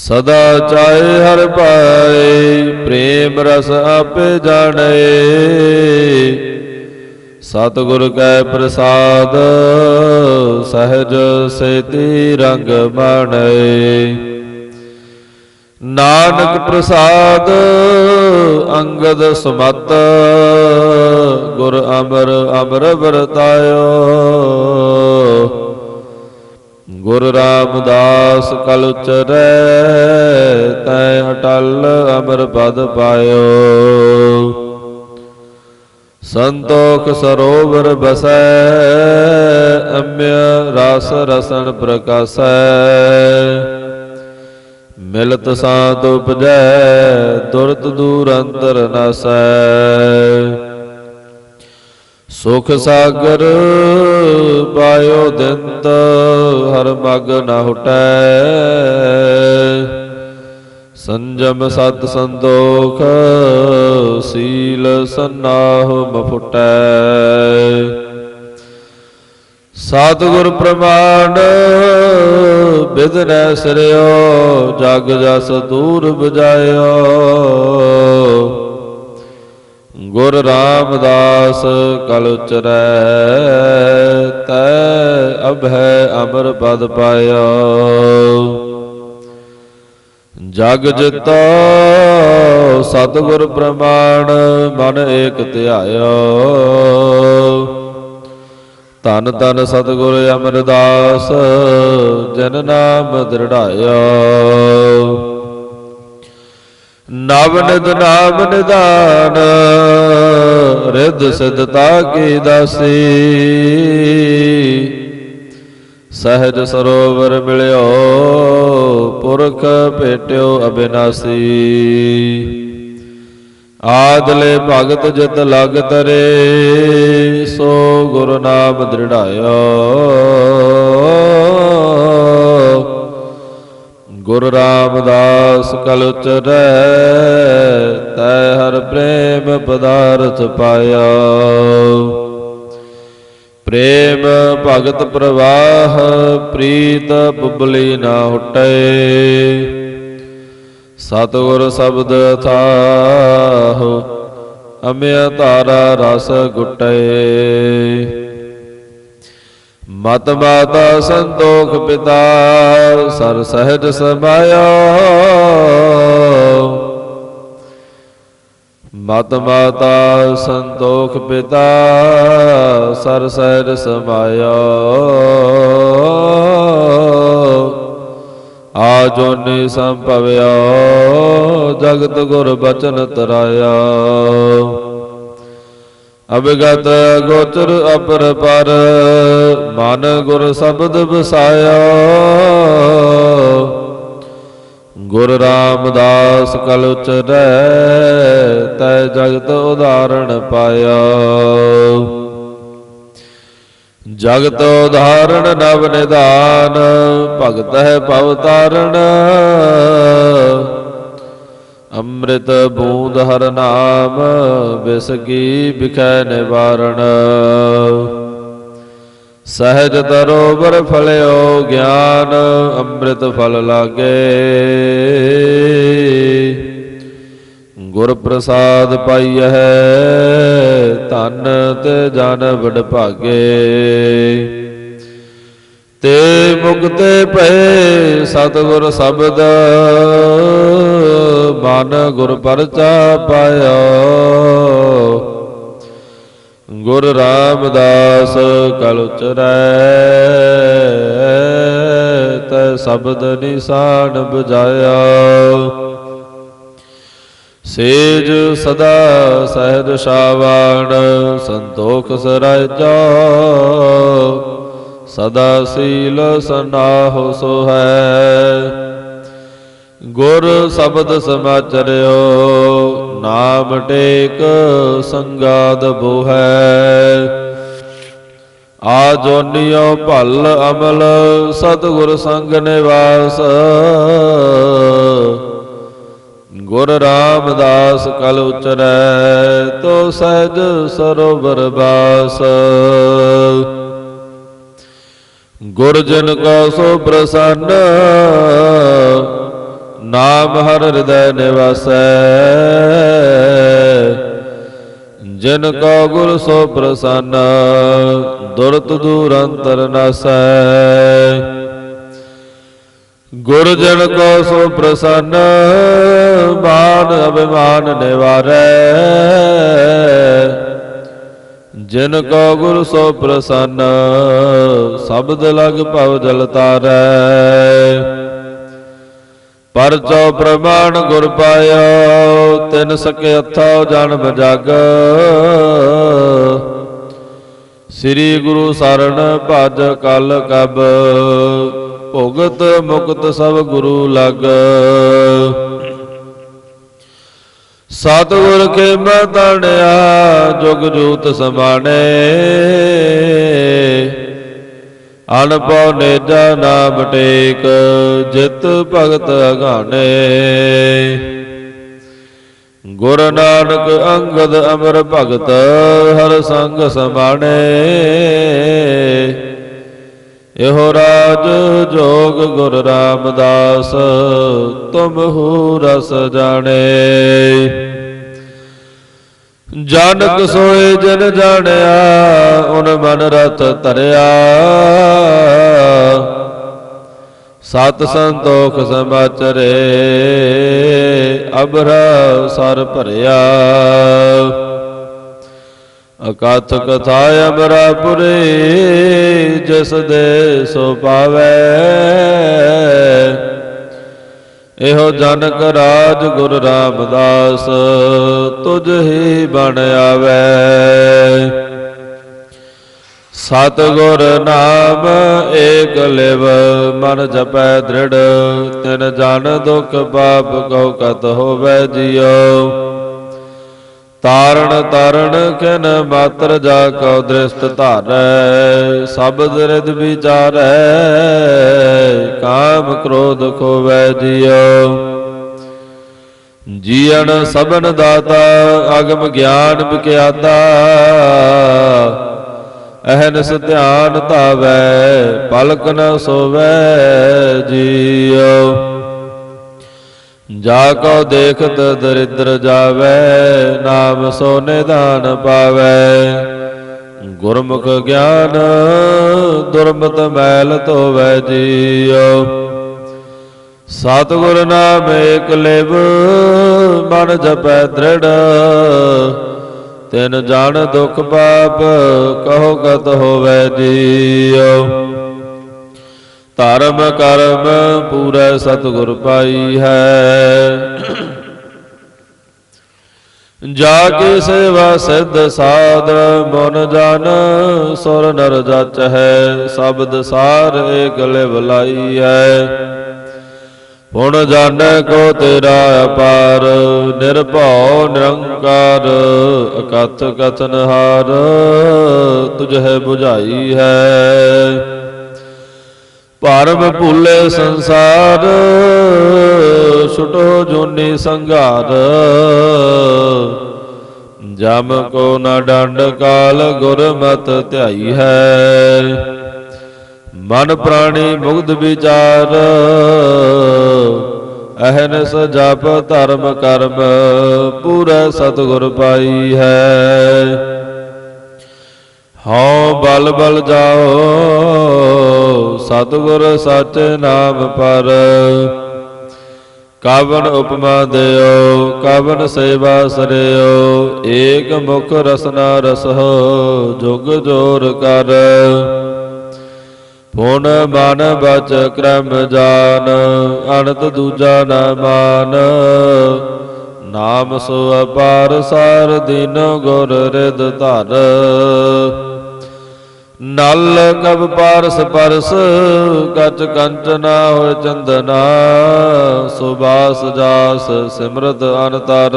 ਸਦਾ ਚਾਹੇ ਹਰ ਪਾਏ, ਪ੍ਰੇਮ ਰਸ ਆਪੇ ਜਾਣੇ। ਸਤਿਗੁਰ ਕੈ ਪ੍ਰਸਾਦ, ਸਹਿਜ ਸੇਤੀ ਰੰਗ ਬਾਣੇ ਨਾਨਕ ਪ੍ਰਸਾਦ, ਅੰਗਦ ਸਮਤ, ਗੁਰ ਅਮਰ ਅਮਰ ਵਰਤਾਇਓ। ਗੁਰ ਰਾਮਦਾਸ ਕਲ ਉਚਰੈ, ਤੈ ਅਟਲ ਅਮਰ ਪਦ ਪਾਇਓ। ਸੰਤੋਖ ਸਰੋਵਰ ਬਸੈ ਅਮਿ ਰਸ ਰਸਨ ਪ੍ਰਕਾਸੈ। ਮਿਲਤ ਸਾਧ ਉਪਜੈ, ਦੁਰਤ ਦੂਰ ਅੰਤਰ ਨਸੈ। ਸੁਖ ਸਾਗਰ ਪਾਇਓ ਦਿੰਤ ਹਰ ਮਗ ਨ ਹੁਟੈ। ਸੰਜਮ ਸਤ ਸੰਤੋਖ, ਸੀਲ ਸਨਾਹ ਮਫੁਟੈ ਸਤਿਗੁਰ ਪ੍ਰਮਾਣ ਬਿਦਨੈ ਸਿਰਿਓ, ਜਗ ਜਸ ਦੂਰ ਬਜਾਇਓ ਗੁਰ ਰਾਮਦਾਸ ਕਲ ਉਚਰੈ, ਤੈ ਅਭੈ ਅਮਰ ਪਦ ਪਾਇਆ। ਜਗ ਜਿਤੋ ਸਤਿਗੁਰ ਪ੍ਰਮਾਣ, ਮਨ ਏਕ ਧਿਆਇਓ ਧੰਨ ਧੰਨ ਸਤਿਗੁਰ ਅਮਰਦਾਸ, ਜਨ ਨਾਮ ਦ੍ਰਿੜਾਇਆ। ਨਵ ਨਾਮ ਨਿਦਾਨ ਰਿੱਧ ਸਿਧਤਾ ਕੀ ਦਾਸੀ। ਸਹਿਜ ਸਰੋਵਰ ਮਿਲਿਓ, ਪੁਰਖ ਭੇਟਿਓ ਅਬਿਨਾਸੀ। ਆਦਲੇ ਭਗਤ ਜਿਤ ਲਗ ਤਰੇ, ਸੋ ਗੁਰੂ ਨਾਮ ਦ੍ਰਿੜਾਇਓ। ਗੁਰੂ ਰਾਮਦਾਸ ਕਲ ਉਚਰੈ ਤੈ ਹਰ ਪ੍ਰੇਮ ਪਦਾਰਥ ਪਾਇਆ। ਪ੍ਰੇਮ ਭਗਤ ਪ੍ਰਵਾਹ, ਪ੍ਰੀਤ ਬੁਬਲੀ ਨਾ ਹੁਟੈ। ਸਤਿਗੁਰ ਸ਼ਬਦ ਥਾਹ, ਅਮਿਆ ਧਾਰਾ ਰਸ ਗੁਟੈ। ਮਤ ਮਾਤਾ ਸੰਤੋਖ ਪਿਤਾ, ਸਰ ਸਹਿਜ ਸਮਾਇਆ। ਮਤ ਮਾਤਾ ਸੰਤੋਖ ਪਿਤਾ, ਸਰ ਸਹਿਜ ਸਮਾਇਆ। ਆ ਜੋਨੀ ਸੰਭਵਿਆ, ਜਗਤ ਗੁਰ ਬਚਨ ਤਰਾਇਆ। ਅਬਗਤ ਗੋਚਰ ਅਪਰ ਪਰ, ਮਨ ਗੁਰ ਸ਼ਬਦ ਵਸਾਇਆ। ਗੁਰ ਰਾਮਦਾਸ ਕਲ ਉਚਰੈ, ਤੈ ਜਗਤ ਉਦਾਹਰਣ ਪਾਇਆ। ਜਗਤ ਉਦਾਹਰਣ ਨਵ ਨਿਦਾਨ ਭਗਤ ਹੈ ਭਵ ਤਾਰਣ। ਅੰਮ੍ਰਿਤ ਬੂੰਦ ਹਰ ਨਾਮ, ਬਿਸਗੀ ਬਿਖੈ ਨਿਵਾਰਣ। ਸਹਿਜ ਤਰੋਵਰ ਫਲਿਓ ਗਿਆਨ, ਅੰਮ੍ਰਿਤ ਫਲ ਲਾਗੇ। ਗੁਰ ਪ੍ਰਸਾਦ ਪਾਈਐ ਧਨ ਤੇ ਜਨ ਵਡ ਭਾਗੇ। ਤੇ ਮੁਕਤੇ ਭਏ ਸਤਿਗੁਰ ਸ਼ਬਦ ਮਨ ਗੁਰ ਪਰਚਾ ਪਾਇਆ। ਗੁਰ ਰਾਮਦਾਸ ਕਲ ਉਚਰੈ, ਤੈ ਸ਼ਬਦ ਨਿਸ਼ਾਨ ਬਜਾਇਆ ਸੇਜ ਸਦਾ ਸਹਿਜ ਸ਼ਾਵਣ ਸੰਤੋਖ ਸਰਾਜਾ। ਸਦਾ ਸੀਲ ਸਨਾਹੁ ਸੋ ਹੈ ਗੁਰ ਸ਼ਬਦ ਸਮਾਚਰਿਓ, ਨਾਮ ਟੇਕ ਸੰਗਾਦ ਬੋਹੈ। ਆ ਜੋਨਿਓ ਭਲ ਅਮਲ, ਸਤਿਗੁਰ ਸੰਗ ਨਿਵਾਸ। ਗੁਰ ਰਾਮਦਾਸ ਕਲ ਉਚਰੈ, ਤੋ ਸਹਿਜ ਸਰੋਵਰ ਬਾਸ। ਗੁਰਜਨ ਕਾ ਸੋ ਪ੍ਰਸੰਨ ਨਾਮ ਹਰ ਹਿਰਦੈ ਨਿਵਾਸੈ। ਜਿਨ ਕੋ ਗੁਰ ਸੋ ਪ੍ਰਸੰਨ, ਦੁਰਤ ਦੂਰ ਅੰਤਰ ਨਾਸੈ। ਗੁਰ ਜਨ ਕੋ ਸੋ ਪ੍ਰਸੰਨ, ਮਾਨ ਅਭਿਮਾਨ ਨਿਵਾਰੈ। ਜਿਨ ਕੋ ਗੁਰ ਸੋ ਪ੍ਰਸੰਨ, ਸ਼ਬਦ ਲਗ ਭਵ ਜਲ ਤਾਰੈ। ਪਰਚੋ ਪ੍ਰਮਾਣ ਗੁਰ ਪਾਇਓ ਤਿਨ ਸਕੇ ਅਥਾ ਜਨਮ ਜਗ। ਸ੍ਰੀ ਗੁਰੂ ਸਰਣ ਭਜ ਕਲ ਕਬ, ਭੁਗਤ ਮੁਕਤ ਸਭ ਗੁਰੂ ਲਗ। ਸਤਿਗੁਰ ਕੇ ਮੈਂ ਤਣਿਆ ਜੁਗ ਜੂਤ ਸਮਾਣੇ। ਅਨਪਉ ਨੇਜਾ ਨਾਮ ਟੇਕ ਜਿਤ ਭਗਤ ਅਗਾਣੇ ਗੁਰ ਨਾਨਕ ਅੰਗਦ ਅਮਰ ਭਗਤ, ਹਰ ਸੰਗ ਸਮਾਣੇ। ਇਹੋ ਰਾਜ ਜੋਗ ਗੁਰ ਰਾਮਦਾਸ ਤੁਮਹੂ ਰਸ ਜਾਣੇ। ਜਨਕ ਸੋਏ ਜਨ ਜਾਣਿਆ ਉਨ ਮਨ ਰਤ ਧਰਿਆ। ਸਤ ਸੰਤੋਖ ਸਮਾਚਰੇ ਅਬਰਾ ਸਰ ਭਰਿਆ। ਅਕਥ ਕਥਾ ਅਮਰਾਪੁਰੇ ਜਿਸ ਦੇ ਸੋ ਪਾਵੇ ਇਹੋ ਜਨਕ ਰਾਜ ਗੁਰ ਰਾਮਦਾਸ ਤੁਝ ਹੀ ਬਣ ਆਵੇ। ਸਤ ਗੁਰ ਨਾਮ ਏਕ ਲਿਵ, ਮਨ ਜਪੈ ਦ੍ਰਿੜ, ਤਿਨ ਜਨ ਦੁਖ ਪਾਪ ਕਉ ਕਤ ਹੋਵੇ ਜਿਉ। ਤਾਰਣ ਤਾਰਣ ਕਿਨ ਮਾਤਰ ਜਾ ਕਉ ਦ੍ਰਿਸ਼ਟ ਧਾਰੈ, ਸਬਦ ਰਿਦ ਵਿਚਾਰੈ। ਕਾਮ ਕ੍ਰੋਧ ਖੋਵੈ ਜਿਉ ਜੀਵਨ ਸਬਨ ਦਾਤਾ, ਅਗਮ ਗਿਆਨ ਵਿਕਿਆਤਾ ਅਹਨਸ ਧਿਆਨ ਧਾਵੈ, ਪਲਕ ਨ ਸੋਵੈ ਜੀਉ ਜਾ ਕੋ ਦੇਖਤ ਦਰਿਦਰ ਜਾਵੇ, ਨਾਮ ਸੋ ਨਿਧਾਨ ਪਾਵੇ। ਗੁਰਮੁਖ ਗਿਆਨ, ਦੁਰਮਤ ਮੈਲ ਧੋਵੈ ਜੀਉ। ਸਤਿਗੁਰ ਨਾਮ ਏਕ ਲਿਵ, ਮਨ ਜਪੈ ਦ੍ਰਿੜ। ਤਿਨ ਜਾਣ ਦੁਖ ਪਾਪ, ਕਹੋ ਗਤ ਹੋਵੈ ਜੀਉ। ਧਰਮ ਕਰਮ ਪੂਰੈ ਸਤਿਗੁਰ ਪਾਈ ਹੈ। ਜਾ ਕੇ ਸੇਵਾ ਸਿੱਧ ਸਾਧ ਮਨ ਜਨ ਸੁਰ ਨਰ ਜਚ ਹੈ, ਸ਼ਬਦ ਸਾਰ ਏਕ ਲਿਵ ਹੈ। ਹੁਣ ਜਾਣੈ ਕੋ ਤੇਰਾ ਅਪਾਰ, ਨਿਰਭਉ ਨਿਰੰਕਾਰ, ਅਕਥ ਕਥਨ ਹਾਰ ਤੁਝ ਹੈ 부ਝਾਈ ਹੈ। ਭਰਮ ਭੁੱਲੇ ਸੰਸਾਰ ਛੁਟੋ ਜੋਨੀ ਸੰਘਾਰ ਜਮ ਕੋ ਨ ਡੰਡ ਕਾਲ ਗੁਰਮਤ ਧਿਆਈ ਹੈ। ਮਨ ਪ੍ਰਾਣੀ ਮੁਗਧ ਵਿਚਾਰ। ਅਹਨਸ ਜਪ ਧਰਮ ਕਰਮ, ਪੂਰਾ ਸਤਿਗੁਰ ਪਾਈ ਹੈ। ਹਉ ਬਲ ਬਲ ਜਾਓ, ਸਤਿਗੁਰ ਸਚ ਨਾਮ ਪਰ। ਕਵਨ ਉਪਮਾ ਦਿਓ, ਕਵਨ ਸੇਵਾ ਸਰਿਓ, ਏਕ ਮੁਖ ਰਸਨਾ ਰਸਹੁ, ਜੁਗ ਜੋਰ ਕਰ। ਪੁਨ ਮਨ ਬਚ ਕਰਮ ਜਾਨ ਅਨੰਤ ਦੂਜਾ ਨ ਮਾਨ। ਨਾਮ ਸੋ ਅਪਾਰ ਸਾਰ ਦਿਨ ਗੁਰ ਰਿਦ ਧਰ। ਨਲ ਕਬ ਪਾਰਸ ਪਰਸ ਕਚ ਕੰਚਨਾ ਹੋਇ ਚੰਦਨਾ ਸੁਬਾਸ ਜਾਸ ਸਿਮਰਤ ਅਨਤਰ।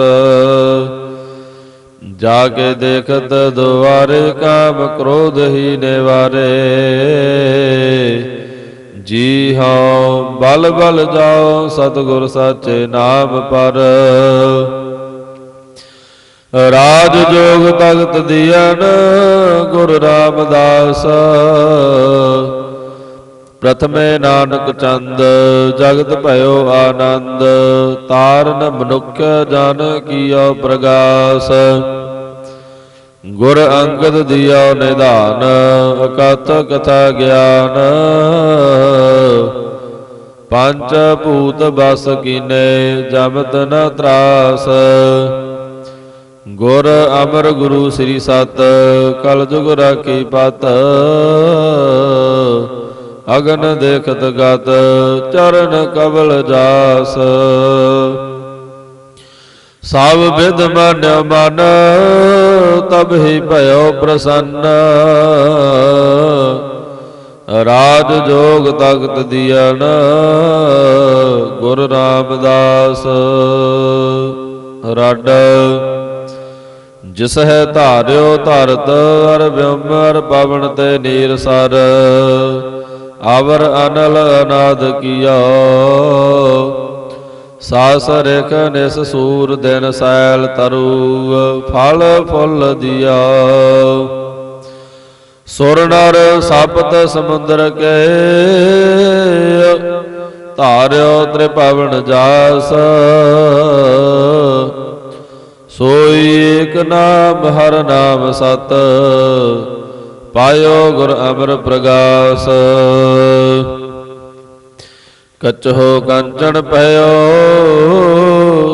ਜਾ ਕੇ ਦੇਖਤ ਦੁਆਰੇ ਕਾਮ ਕ੍ਰੋਧ ਹੀ ਨਿਵਾਰੇ। ਜੀ ਹਉ, ਬਲ ਬਲ ਜਾਓ ਸਤਿਗੁਰ ਸਾਚੇ ਨਾਮ ਪਰ। ਰਾਜ ਜੋਗ ਤਖਤ ਦਿਆਨ ਗੁਰ ਰਾਮਦਾਸ। ਪ੍ਰਥਮੇ ਨਾਨਕ ਚੰਦ, ਜਗਤ ਭਇਓ ਆਨੰਦ, ਤਾਰਨ ਮਨੁੱਖ ਜਨ ਕੀਓ ਪ੍ਰਗਾਸ। ਗੁਰ ਅੰਗਦ ਦਿਓ ਨਿਧਾਨ, ਅਕਥ ਕਥਾ ਗਿਆਨ। ਪੰਜ ਭੂਤ ਬਸ ਕੀਨੇ ਜਮਤ ਨ ਤਰਾਸ। ਗੁਰ ਅਮਰ ਗੁਰੂ ਸ੍ਰੀ ਸਤ ਕਲਯੁਗ ਰਾਖੀ ਪਤ। ਅਗਨ ਦੇਖਤ ਗਤ, ਚਰਨ ਕਬਲ ਜਾਸ। ਸਭ ਵਿਦ ਮਨ ਮਨ, ਤਬ ਹੀ ਭਇਓ ਪ੍ਰਸੰਨ। ਰਾਜ ਜੋਗ ਤਖਤ ਦਿਆਨ ਗੁਰ ਰਾਮਦਾਸ। ਰੱਡ ਜਿਸ ਹੈ ਧਾਰਿਓ ਧਰਤ ਅਰ ਬਿਮਰ ਪਵਨ ਤੇ ਨੀਰ ਸਰ, ਆਵਰ ਅਨਲ ਅਨਾਦ ਕੀਆ। ਸਾਸ ਰੇਖ ਨਿਸ ਸੂਰ ਦਿਨ ਸੈਲ ਤਰੂ, ਫਲ ਫੁੱਲ ਦਿਆ। ਸੁਰ ਨਰ ਸਪਤ ਸਮੁੰਦਰ ਕੇ, ਧਾਰਿਓ ਤ੍ਰਿਭਵਨ ਜਾਸ। ਸੋਈ ਏਕ ਨਾਮ, ਹਰ ਨਾਮ ਸਤ। ਪਾਇਓ ਗੁਰ ਅਮਰ ਪ੍ਰਗਾਸ। ਕਚਹੁ ਕੰਚਨ ਭਇਓ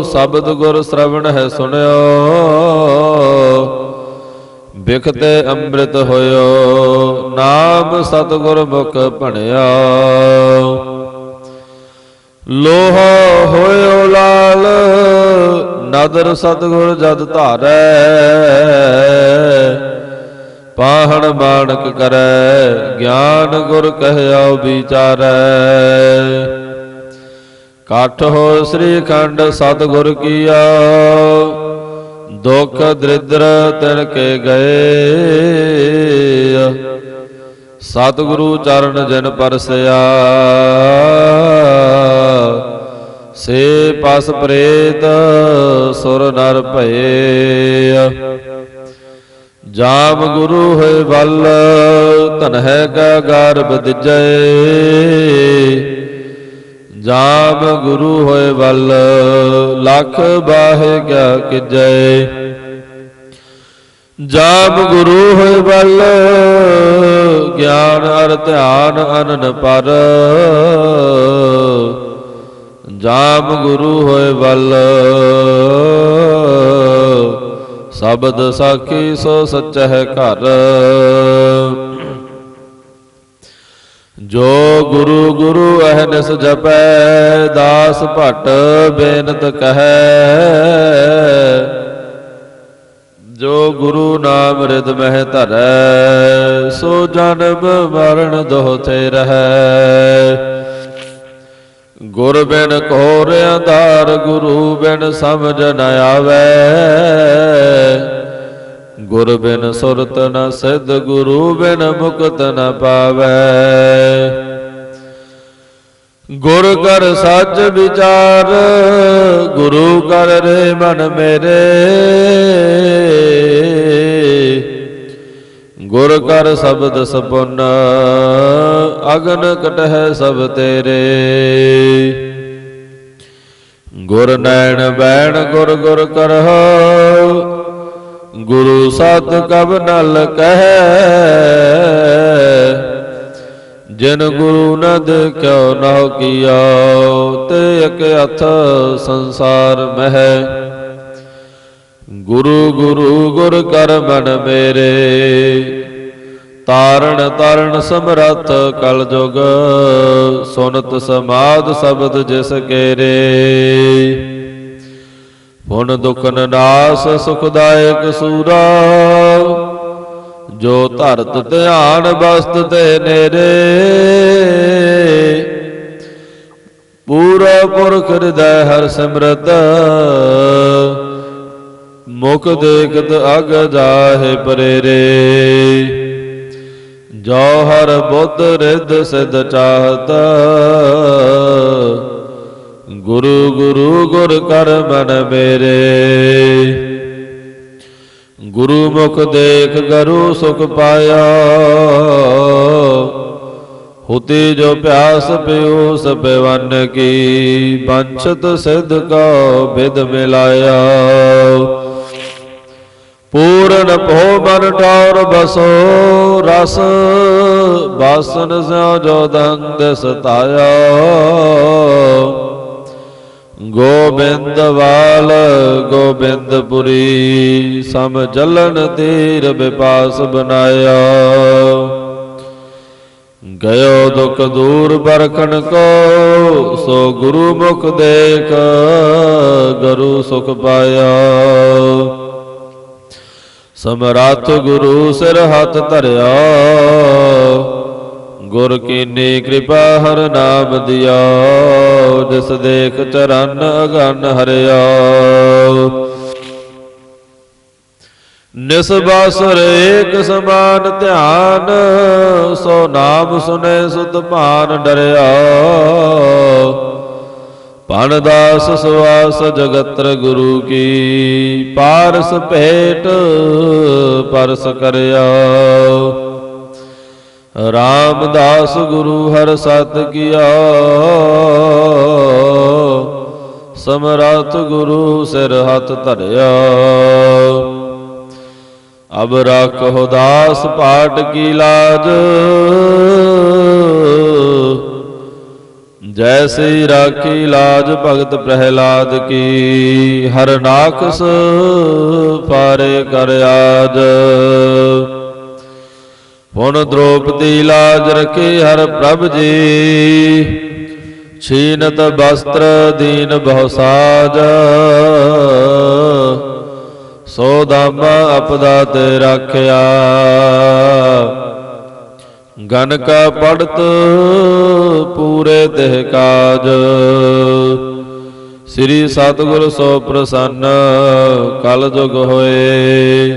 ਸ਼ਬਦ ਗੁਰ ਸ਼ਰਵਣ ਹੈ ਸੁਣਿਓ। ਬਿਖਤੇ ਅੰਮ੍ਰਿਤ ਹੋਇਓ, ਨਾਮ ਸਤਿਗੁਰ ਮੁਖ ਭਣਿਆ। ਲੋਹ ਹੋਇਓ ਲਾਲ ਨਦਰ ਸਤਿਗੁਰ ਜਦ ਧਾਰੈ, ਪਾਹਣ ਮਾਣਕ ਕਰੈ, ਗਿਆਨ ਗੁਰ ਕਹਿਓ ਵਿਚਾਰੈ। ਕਾਠ ਹੋ ਸ੍ਰੀ ਖੰਡ ਸਤਿਗੁਰ ਕੀਆ, ਦੁਖ ਦਰਿਦਰ ਤਿਨ ਕੇ ਗਏ। ਸਤਿਗੁਰੂ ਚਰਨ ਜਿਨ ਪਰਸਿਆ ਸੇ ਪਸ ਪ੍ਰੇਤ ਸੁਰ ਨਰ ਭਏ। ਜਾਮ ਗੁਰੂ ਹੋਏ ਵੱਲ, ਧਨ ਹੈ ਕਾ ਗਰਭ ਦਿਜੈ। ਜਾਮ ਗੁਰੂ ਹੋਏ ਵੱਲ, ਲੱਖ ਬਾਹੇ ਕਿਆ ਕਿਜੈ। ਜਾਮ ਗੁਰੂ ਹੋਏ ਵੱਲ, ਗਿਆਨ ਅਰ ਧਿਆਨ ਅਨਨ ਪਰ। ਜਾਮ ਗੁਰੂ ਹੋਏ ਵੱਲ। ਸ਼ਬਦ ਸਾਖੀ ਸੋ ਸੱਚ ਹੈ ਘਰ। ਜੋ ਗੁਰੂ ਗੁਰੂ ਅਹਨਿਸ ਜਪੈ, ਦਾਸ ਭਟ ਬੇਨਤ ਕਹੈ। ਜੋ ਗੁਰੂ ਨਾਮ ਰਿਦ ਮਹਿ ਧਰੈ, ਸੋ ਜਨਮ ਮਰਨ ਦੋਥੇ ਰਹੈ। ਗੁਰ ਬਿਨ ਘੋਰ ਅੰਧਾਰ ਗੁਰੂ ਬਿਨ ਸਮਝ ਨ ਆਵੈ। ਗੁਰ ਬਿਨ ਸੁਰਤ ਨ ਸਿਧ ਗੁਰੂ ਬਿਨ ਮੁਕਤ ਨ ਪਾਵੈ। ਗੁਰ ਕਰ ਸੱਚ ਵਿਚਾਰ, ਗੁਰੂ ਕਰ ਰੇ ਮਨ ਮੇਰੇ। ਗੁਰ ਕਰ ਸ਼ਬਦ ਸਪੁੰਨ, ਅਗਨ ਕਟਹਿ ਸਭ ਤੇਰੇ। ਗੁਰ ਨੈਣ ਬੈਣ ਗੁਰ ਗੁਰ ਕਰਹੁ। ਗੁਰੂ ਸਤ ਕਬ ਨਲ ਕਹੈ। ਜਿਨ ਗੁਰੂ ਨ ਦੇਖਿਓ ਨਾ ਕੀਓ ਤੇ ਇਕ ਹੱਥ ਸੰਸਾਰ ਮਹਿ। ਗੁਰੂ ਗੁਰੂ ਗੁਰ ਕਰ ਮਨ ਮੇਰੇ ਤਾਰਣ ਤਾਰਣ ਸਮਰੱਥ ਕਲ ਜੁਗ, ਸੁਨਤ ਸਮਾਦ ਸ਼ਬਦ ਜਿਸ ਕੇਰੇ। ਪੁਨ ਦੁਖਨ ਨਾਸ ਸੁਖਦਾਇਕ ਸੂਰਾ, ਜੋ ਧਰਤ ਧਿਆਨ ਬਸਤ ਤੇ ਨੇਰੇ। ਪੂਰਾ ਪੁਰਖ ਹਿਰਦੈ ਹਰ ਸਿਮਰਤ, ਮੁਖ ਦੇਖਤ ਅਗ ਜਾਹੇ ਪਰੇਰੇ। ਜੋ ਹਰ ਬੁੱਧ ਰਿੱਧ ਸਿਧ ਚਾਹਤ। ਗੁਰੂ ਗੁਰੂ ਗੁਰ ਕਰ ਮਨ ਮੇਰੇ। ਗੁਰੂ ਮੁਖ ਦੇਖ ਗਰੂ ਸੁਖ ਪਾਇਆ। ਹੁਤੇ ਜੋ ਪਿਆਸ ਪਿਓ ਸਪਵਨ ਕੀ, ਬੰਛਤ ਸਿਧ ਕੋ ਬਿਦ ਮਿਲਾਇਆ। ਪੂਰਨ ਭੋ ਮਨ ਠੌਰ ਬਸੋ ਰਸ, ਬਾਸਨ ਸਿਉ ਜੋ ਦੰਦ ਸਤਾਇਆ। ਗੋਬਿੰਦ ਵਾਲ, ਗੋਬਿੰਦਪੁਰੀ, ਸਮ ਜਲਨ ਤੀਰ ਬਿਪਾਸ ਬਨਾਇਆ। ਗਇਓ ਦੁਖ ਦੂਰ ਬਰਖਣ ਕੋ, ਸੋ ਗੁਰੂ ਮੁਖ ਦੇਖ, ਗੁਰੂ ਸੁਖ ਪਾਇਆ। ਸਮਰੱਥ ਗੁਰੂ ਸਿਰ ਹੱਥ ਧਰਿਆ। ਗੁਰ ਕੀਨੀ ਕਿਰਪਾ ਹਰ ਨਾਮ ਦਿਆ। ਜਿਸ ਦੇਖ ਚਰਨ ਅਗਨ ਹਰਿਆ। ਨਿਸਬਾਸਰ ਏਕ ਸਮਾਨ ਧਿਆਨ, ਸੋ ਨਾਮ ਸੁਨੇ ਸੁਤ ਭਾਨ ਡਰਿਆ। ਪਣਦਾਸ ਸੁਆਸ ਜਗਤਰ ਗੁਰੂ ਕੀ, ਪਾਰਸ ਭੇਟ ਪਰਸ ਕਰਿਆ। ਰਾਮਦਾਸ ਗੁਰੂ ਹਰ ਸਤ ਕੀਆ, ਸਮਰੱਥ ਗੁਰੂ ਸਿਰ ਹੱਥ ਧਰਿਆ। ਅਬ ਰੱਖੋ ਦਾਸ ਪਾਟ ਕੀ ਲਾਜ ਜੈਸੀ ਰਾਖੀ ਲਾਜ ਭਗਤ ਪ੍ਰਹਿਲਾਦ ਕੀ? ਹਰ ਨਾਖਸ ਪਾਰੇ ਕਰ ਆਜ। ਹੁਣ ਦ੍ਰੋਪਦੀ ਲਾਜ ਰਖੇ ਹਰ ਪ੍ਰਭ ਜੀ। ਛੀਨਤ ਬਸਤਰ ਦੀਨ ਬਹੁ ਸਾਜ। ਸੋ ਦਾਮ ਅਪਦਾ ਤੇ ਰਾਖਿਆ। ਗਨ ਕਾ ਪੜਤ ਪੂਰੇ ਤਿਹ ਕਾਜ। ਸ੍ਰੀ ਸਤਿਗੁਰ ਸੋ ਪ੍ਰਸੰਨ, ਕਲ ਜੁਗ ਹੋਏ।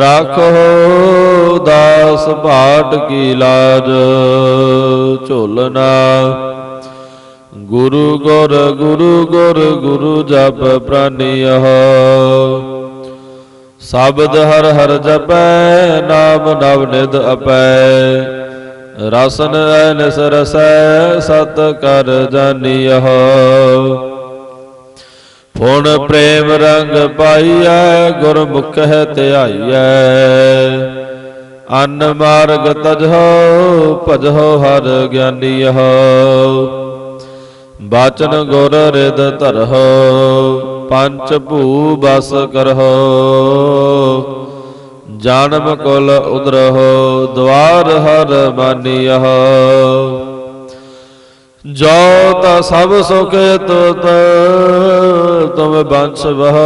ਰਾਖੋ ਦਾਸ ਭਾਟ ਕੀ ਲਾਜ ਝੋਲਨਾ ਗੁਰੂ ਗੁਰ ਗੁਰੂ ਗੁਰ, ਗੁਰੂ ਜਪ ਪ੍ਰਾਨੀਯ ਸ਼ਬਦ ਹਰ ਹਰ ਜਪੈ, ਨਾਮ ਨਵ ਨਿਧ ਅਪੈ ਰਸਨ ਐਨਸ ਰਸੈ, ਸਤ ਕਰ ਜਾਨੀਹ ਫੁਣ ਪ੍ਰੇਮ ਰੰਗ ਪਾਈਐ, ਗੁਰਮੁਖ ਹੈ ਧਿਆਈਐ। ਅਨ ਮਾਰਗ ਤਜਹੁ, ਭਜਹੁ ਹਰ ਗਿਆਨੀਹ ਬਾਚਨ ਗੁਰ ਰਿਦ ਧਰਹੁ। ਪੰਚ ਭੂ ਬਸ ਕਰਹੁ। ਜਾਨਮ ਕੁਲ ਉਦਰਹੁ ਦਵਾਰ ਹਰ ਮਾਨੀਹ ਜੋ ਤਾ ਸਭ ਸੁਖ ਤੁਤ, ਤੁਮ ਬੰਸ ਬਹ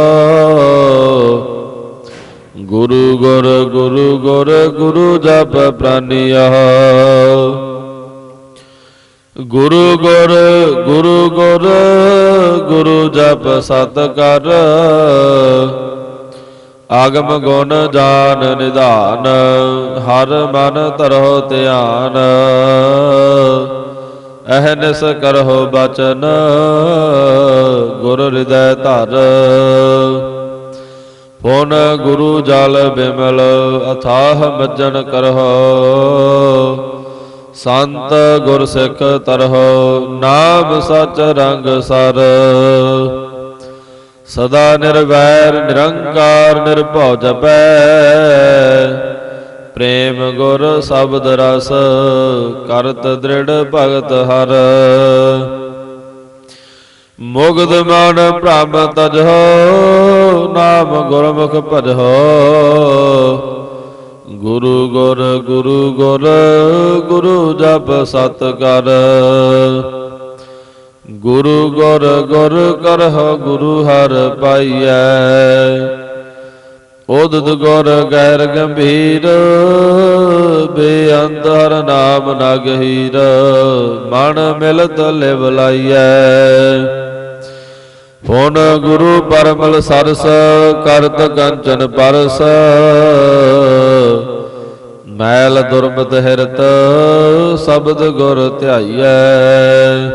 ਗੁਰੂ ਗੁਰ ਗੁਰੂ ਗੁਰ, ਗੁਰੂ ਜਪ ਪ੍ਰਾਨੀਯ ਗੁਰੂ ਗੁਰ ਗੁਰੂ ਗੁਰ, ਗੁਰੂ ਜਪ ਸਤ ਕਰ। ਆਗਮ ਗੁਣ ਜਾਨ ਨਿਧਾਨ, ਹਰ ਮਨ ਧਰੋ ਧਿਆਨ। ਅਹਨਸ ਕਰਹੁ ਬਚਨ, ਗੁਰ ਹਿਰਦੈ ਧਰ। ਪੁਨ ਗੁਰੂ ਜਲ ਬਿਮਲ, ਅਥਾਹ ਮਜਨ ਕਰਹੁ। ਸੰਤ ਗੁਰ ਸਿੱਖ ਤਰਹੁ, ਨਾਮ ਸਚ ਰੰਗ ਸਰ। ਸਦਾ ਨਿਰਵੈਰ, ਨਿਰੰਕਾਰ, ਨਿਰਭਉ ਜਪੈ। ਪ੍ਰੇਮ ਗੁਰ ਸ਼ਬਦ ਰਸ, ਕਰਤ ਦ੍ਰਿੜ ਭਗਤ ਹਰ। ਮੁਗਦ ਮਨ ਭ੍ਰਮ ਤਜਹੁ ਨਾਮ ਗੁਰਮੁਖ ਭਜਹੁ ਗੁਰੂ ਗੁਰ ਗੁਰੂ ਗੁਰ, ਗੁਰੂ ਜਪ ਸਤ ਕਰ ਗੁਰੂ ਗੁਰ ਗੁਰ ਕਰਹੁ ਗੁਰੂ ਹਰ ਪਾਈਐ। ਉਦਦ ਗੁਰ ਗੈਰ ਗੰਭੀਰ ਬੇਅੰਤ ਹਰ ਨਾਮ ਨਗਹੀਰ ਮਨ ਮਿਲਤ ਲਿਵ ਲਾਈਐ। ਫੋਨ ਗੁਰੂ ਪਰਮਲ ਸਰਸ, ਕਰਤ ਕੰਚਨ ਪਰਸ। ਮੈਲ ਦੁਰਮਤ ਹਿਰਤ, ਸ਼ਬਦ ਗੁਰ ਧਿਆਈਐ।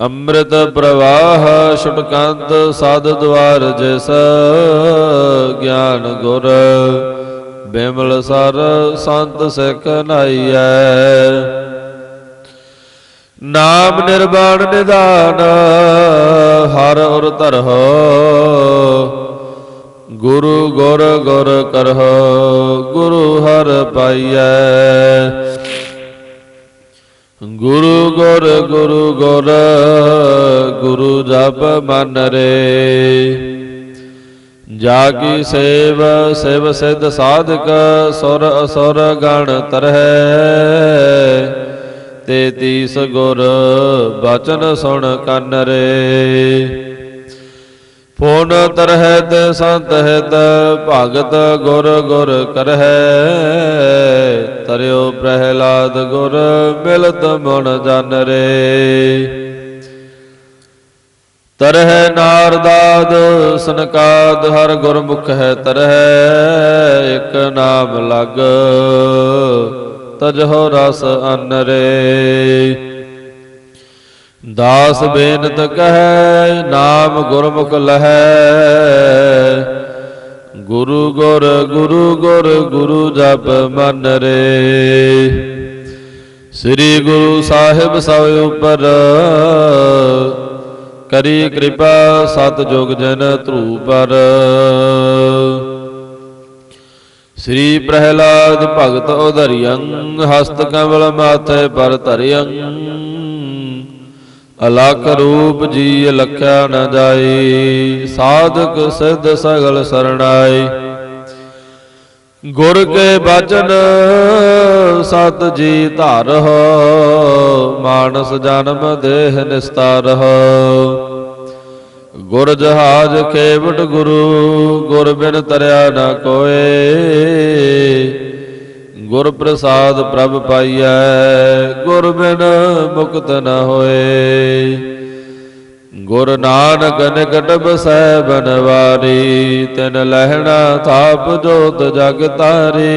ਅੰਮ੍ਰਿਤ ਪ੍ਰਵਾਹ ਛੁਟਕੰਤ, ਸਾਧ ਦਵਾਰ ਜਿਸ ਗਿਆਨ ਗੁਰ। ਬਿਮਲ ਸਰ ਸੰਤ ਸਿੱਖ ਨਾਈਐ। ਨਾਮ ਨਿਰਵਾਣ ਨਿਦਾਨ ਹਰ ਔਰ ਧਰਹੁ। ਗੁਰੂ ਗੁਰ ਗੁਰ ਕਰਹੁ, ਗੁਰੂ ਹਰ ਪਾਈਐ। ਗੁਰੂ ਗੁਰ ਗੁਰੂ ਗੁਰ, ਗੁਰੂ ਜਪ ਮਨ ਰੇ। ਜਾ ਕੀ ਸੇਵ, ਸਿਵ ਸਿਧ ਸਾਧਕ, ਸੁਰ ਅਸੁਰ ਗਣ ਤਰਹਿ। ਤੇ ਤੀਸ ਗੁਰ ਬਚਨ ਸੁਣ ਕੰਨ ਰੇ। ਫੋਨ ਤਰਹਿ ਤੇ ਸੰਤ ਹਿਤ, ਭਗਤ ਗੁਰ ਗੁਰ ਕਰਹਿ। ਤਰਿਓ ਪ੍ਰਹਿਲਾਦ ਗੁਰ ਮਿਲਤ ਮਨ ਜਨ ਰੇ। ਤਰਹਿ ਨਾਰਦਾਦ, ਸਨਕਾਦ ਹਰ ਗੁਰਮੁਖ ਹੈ ਤਰਹਿ। ਇਕ ਨਾਮ ਲਗ, ਤਜਹੁ ਰਸ ਅਨ ਰੇ। ਦਾਸ ਬੇਨਤ ਕਹੈ, ਨਾਮ ਗੁਰਮੁਖ ਲਹੈ। ਗੁਰੂ ਗੁਰ ਗੁਰੂ ਗੁਰ, ਗੁਰੂ ਜਪ ਮਨ ਰੇ। ਸ੍ਰੀ ਗੁਰੂ ਸਾਹਿਬ ਸਭ ਉਪਰ ਕਰੀ ਕਿਰਪਾ ਸਤ ਜੋਗ ਜਨ ਧਰੂ ਪਰ ਸ੍ਰੀ ਪ੍ਰਹਿਲਾਦ ਭਗਤ ਉਧਰਿਯੰ ਹਸਤ ਕਮਲ ਮਾਥੇ ਪਰ ਧਰਿਯੰ ਅਲਖ ਰੂਪ ਜੀ ਲਖਿਆ ਨ ਜਾਈ, ਸਾਧਕ ਸਿੱਧ ਸਗਲ ਸਰਣਾਈ। ਗੁਰ ਕੇ ਬਚਨ ਸਤ ਜੀ ਧਾਰਹੁ ਮਾਨਸ ਜਨਮ ਦੇਹ ਨਿਸਤਾਰਹੁ ਗੁਰ ਜਹਾਜ ਖੇਵਟ ਗੁਰੂ, ਗੁਰ ਬਿਨ ਤਰਿਆ ਨਾ ਕੋਏ। ਗੁਰ ਪ੍ਰਸਾਦ ਪ੍ਰਭ ਪਾਈਐ ਗੁਰ ਬਿਨ ਮੁਕਤ ਨ ਹੋਏ। ਗੁਰ ਨਾਨਕ ਨਿਕਟ ਬਸੈ ਬਨਵਾਰੀ, ਤਿਨ ਲਹਿਣਾ ਥਾਪ ਜੋਤ ਜਗ ਤਾਰੀ।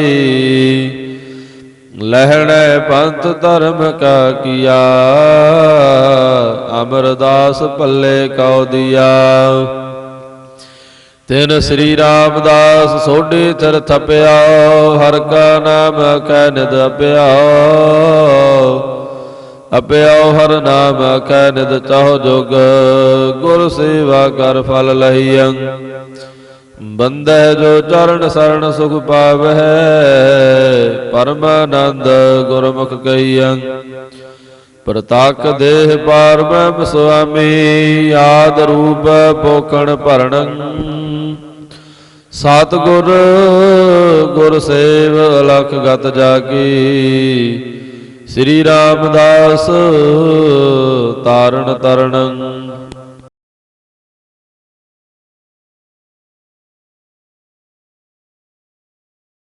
ਲਹਿਣੈ ਪੰਥ ਧਰਮ ਕਾ ਕੀਆ, ਅਮਰਦਾਸ ਪੱਲੇ ਕਉ ਦਿਆ। ਤਿਨ ਸ੍ਰੀ ਰਾਮਦਾਸ ਸੋਢੇ ਥਰ ਥਪਿਆ, ਹਰ ਕਾ ਨਾਮ ਕੈ ਨਿਦ ਅਪਿਆ। ਅਪਿਆਉ ਹਰ ਨਾਮ ਕੈ ਨਿਦ ਚਾਹੁ ਜੋਗ, ਗੁਰ ਸੇਵਾ ਕਰ ਫਲ ਲਹੀਅੰ ਬੰਦੈ ਜੋ ਚਰਨ ਸਰਣ ਸੁਖ ਪਾਵਹਿ ਪਰਮਾਨੰਦ ਗੁਰਮੁਖ ਕਹੀਅੰ ਪ੍ਰਤਾਕ ਦੇਹ ਪਾਰ ਬ੍ਰਹਮ ਸੁਆਮੀ ਆਦ ਰੂਪ ਪੋਖਣ ਭਰਣੰ। ਸਤ ਗੁਰ ਗੁਰ ਸੇਵ ਅਲਖ ਗਤ ਜਾਗੀ। ਸ੍ਰੀ ਰਾਮਦਾਸ ਤਾਰਨ ਤਰਣੰ